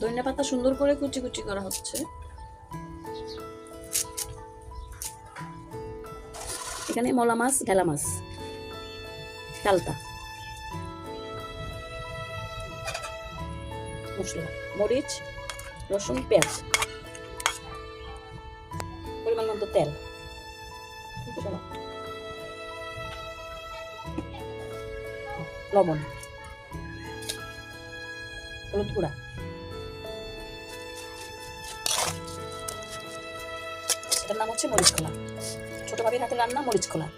ধনিয়া পাতা সুন্দর করে কুচি কুচি করা হচ্ছে। এখানে মলা মাছ, ঢেলা মাছ কালতা মশলা, মরিচ, রসুন, পেঁয়াজ, পরিমাণ মতো তেল। লবণ, হলুদ গুঁড়া। এটার নাম হচ্ছে মরিচ খোলা। ছোট ভাবির হাতে রান্না মরিচ খোলা।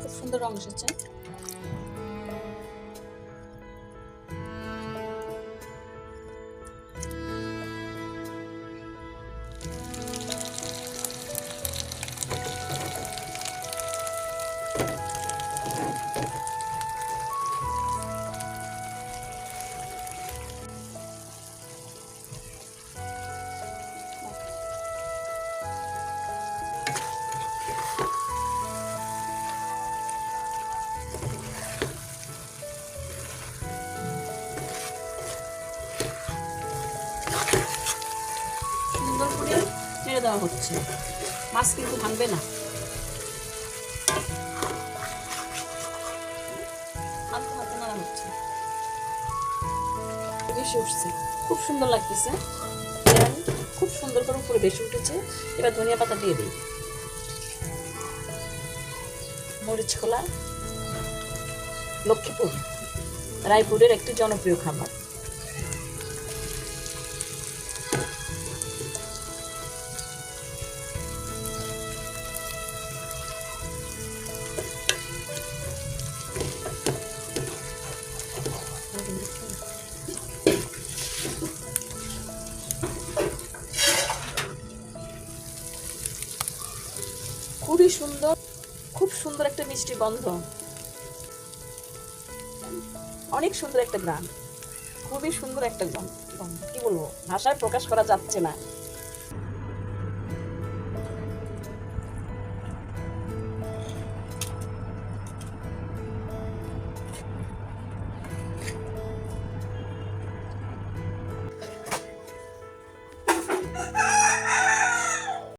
খুব সুন্দর রং এসেছে। দেওয়া হচ্ছে। মাছ কিন্তু ভাঙবে না। খুব সুন্দর লাগতেছে। খুব সুন্দর করে উপরে বেশি উঠেছে। এবার ধনিয়া পাতা দিয়ে দিই। মরিচ খোলা লক্ষ্মীপুর, রায়পুরের একটি জনপ্রিয় খাবার। খুবই সুন্দর, খুব সুন্দর একটা মিষ্টি গন্ধ। অনেক সুন্দর একটা গ্রাম। খুবই সুন্দর একটা গন্ধ। কি বলব? ভাষায় প্রকাশ করা যাচ্ছে না।